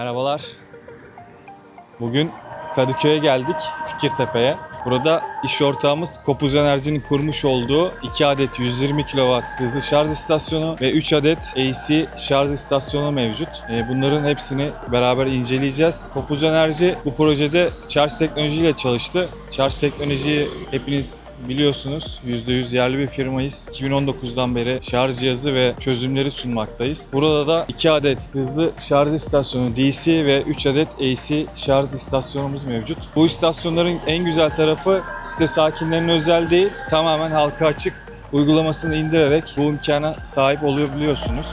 Merhabalar. Bugün Kadıköy'e geldik, Fikirtepe'ye. Burada iş ortağımız Kopuz Enerji'nin kurmuş olduğu 2 adet 120 kW hızlı şarj istasyonu ve 3 adet AC şarj istasyonu mevcut. Ee, Bunların hepsini beraber inceleyeceğiz. Kopuz Enerji bu projede Charge Teknoloji ile çalıştı. Charge Teknoloji'yi hepiniz biliyorsunuz %100 yerli bir firmayız. 2019'dan beri şarj cihazı ve çözümleri sunmaktayız. Burada da 2 adet hızlı şarj istasyonu DC ve 3 adet AC şarj istasyonumuz mevcut. Bu istasyonların en güzel tarafı site sakinlerine özel değil, tamamen halka açık uygulamasını indirerek bu imkana sahip olabiliyorsunuz.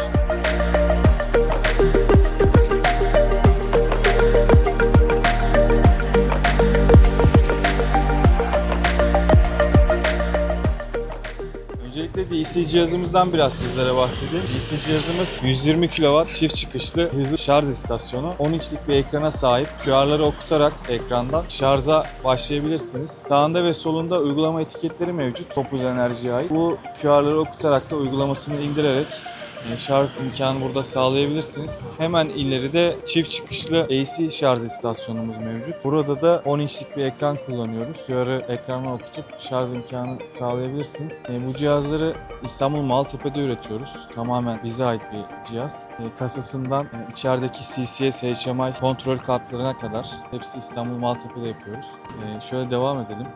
Öncelikle DC cihazımızdan biraz sizlere bahsedeyim. DC cihazımız 120 kW çift çıkışlı hızlı şarj istasyonu. 10 inçlik bir ekrana sahip. QR'ları okutarak ekrandan şarja başlayabilirsiniz. Sağında ve solunda uygulama etiketleri mevcut. Topuz Enerji'ye ait. Bu QR'ları okutarak da uygulamasını indirerek e, şarj imkanı burada sağlayabilirsiniz. Hemen ileride çift çıkışlı AC şarj istasyonumuz mevcut. Burada da 10 inçlik bir ekran kullanıyoruz. QR'ı ekrana okutup şarj imkanı sağlayabilirsiniz. E, Bu cihazları İstanbul Maltepe'de üretiyoruz. Tamamen bize ait bir cihaz. E, Kasasından e, içerideki CCS, HMI kontrol kartlarına kadar hepsi İstanbul Maltepe'de yapıyoruz. Şöyle devam edelim.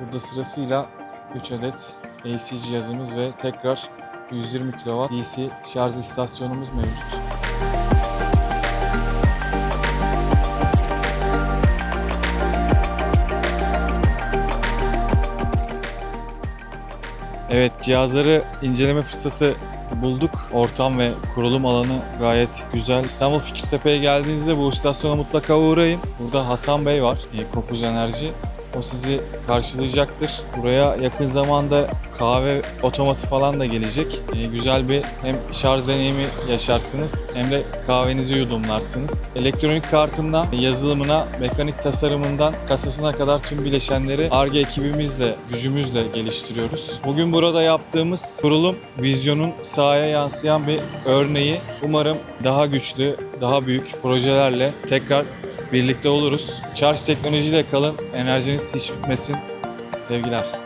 Burada sırasıyla 3 adet AC cihazımız ve tekrar 120 kW DC şarj istasyonumuz mevcut. Evet cihazları inceleme fırsatı bulduk. Ortam ve kurulum alanı gayet güzel. İstanbul Fikirtepe'ye geldiğinizde bu istasyona mutlaka uğrayın. Burada Hasan Bey var, e, Kopuz Enerji. O sizi karşılayacaktır. Buraya yakın zamanda kahve otomatı falan da gelecek. E, güzel bir hem şarj deneyimi yaşarsınız hem de kahvenizi yudumlarsınız. Elektronik kartından yazılımına, mekanik tasarımından kasasına kadar tüm bileşenleri ARGE ekibimizle, gücümüzle geliştiriyoruz. Bugün burada yaptığımız kurulum vizyonun sahaya yansıyan bir örneği. Umarım daha güçlü, daha büyük projelerle tekrar birlikte oluruz. Charge teknolojiyle kalın, enerjiniz hiç bitmesin. Sevgiler.